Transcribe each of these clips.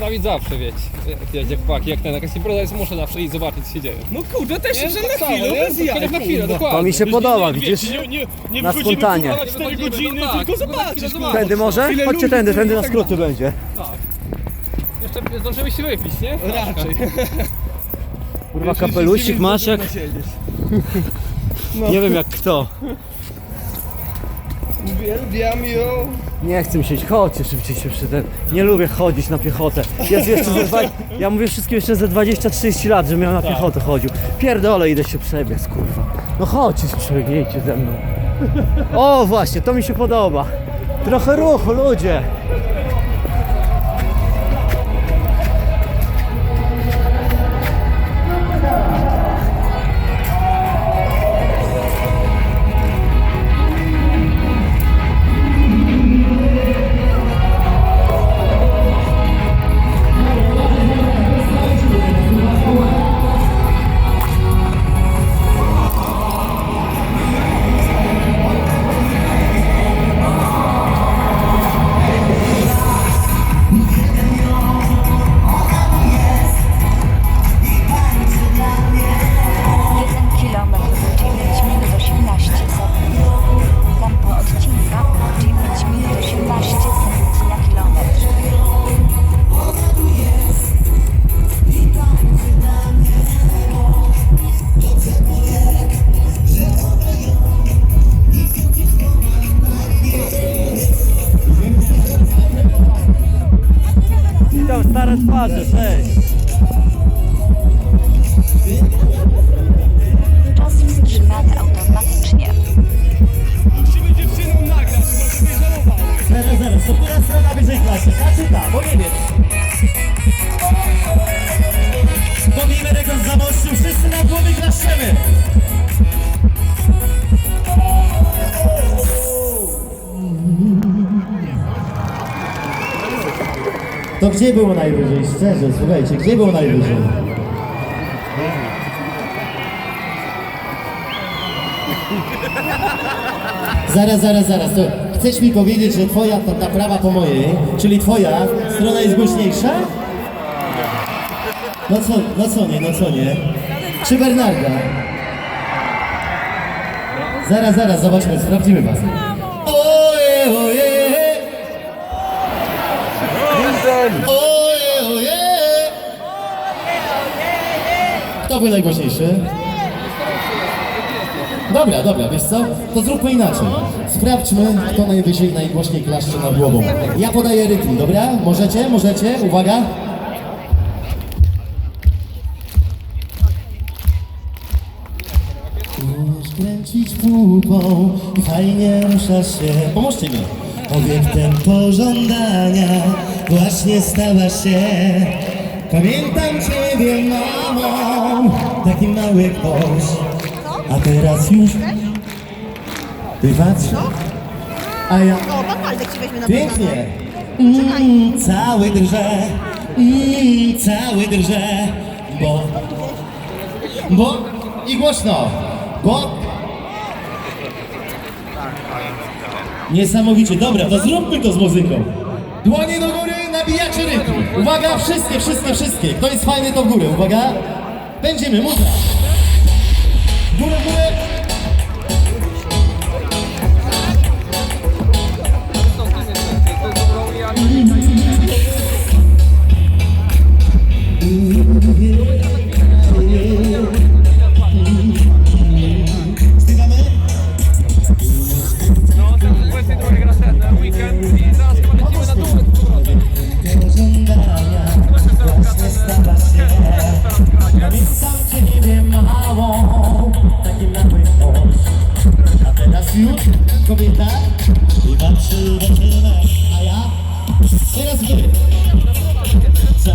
Dawid zawsze wiecie, wiecie jak paki, jak ten, jakaś impreza jest, muszę zawsze iść zobaczyć co się dzieje. No kurde, też Nie? jeszcze Tak na chwilę, nie? bez jaj, Na chwilę, kurwa. dokładnie. To mi się podoba, nie, widzisz? Nie, nie, nie Na wchodzimy, spontanie. kurwa, na 4 godziny, No tak, tylko zobaczysz. zobaczyć. Tędy może? Ile Chodźcie ludzi, tędy, tędy na tak skróty będzie. Jeszcze zdążymy się wypić, nie? Raczej. Kurwa kapelusik masz jak... Nie wiem jak kto. Uwielbiam ją. Nie chcę mi się iść, chodźcie szybciej się przy ten. Nie lubię chodzić na piechotę. Jest jeszcze ze dwa... Ja mówię wszystkim jeszcze ze 20-30 lat, że miałem na piechotę chodził. Pierdolę, idę się przebiec, kurwa. No chodźcie, przebiegnijcie ze mną. O właśnie, to mi się podoba. Trochę ruchu, ludzie. Twarze, cześć. Czas wstrzymany automatycznie. Musimy dziewczyną nagrać, to sobie żałowały. Zaraz, zaraz, to która strona wyżej klasy? Ta czy ta? Bo nie wiem. Pobijmy rekord zamościu, wszyscy na głowy klaszczemy. To gdzie było najwyżej? Szczerze, słuchajcie, gdzie było najwyżej? Zaraz, zaraz, zaraz. To chcesz mi powiedzieć, że twoja ta, ta prawa po mojej, czyli twoja strona jest głośniejsza? No co, no co nie, no co nie? Czy Bernarda? Zaraz, zaraz, zobaczmy, sprawdzimy was. Oje, oje! Kto był najgłośniejszy? Dobra, dobra, wiesz co? To zróbmy inaczej. Sprawdźmy, kto najwyżej, najgłośniej klaszcze nad głową. Ja podaję rytm, dobra? Możecie? Możecie? Uwaga! Umiesz kręcić pupą i fajnie ruszasz się. Pomóżcie mi. Obiektem pożądania właśnie stałaś się. Pamiętam ciebie, mamo, taki mały ktoś. A teraz już patrz A ja O, Waldek ci weźmie na Pięknie. mm, Cały drże. Mm, Cały drże. Bo Bo I głośno. Bo Niesamowicie, dobra, to zróbmy to z muzyką. Dłonie do góry, nabijacie rytm. Uwaga, wszystkie, wszystkie, wszystkie. Kto jest fajny to w górę, uwaga. Będziemy, muza. Górę, górę Już kobieta. I patrzy do ciebie A ja? Teraz wy Za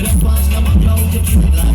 But I'm bust, I'm a blow the trigger.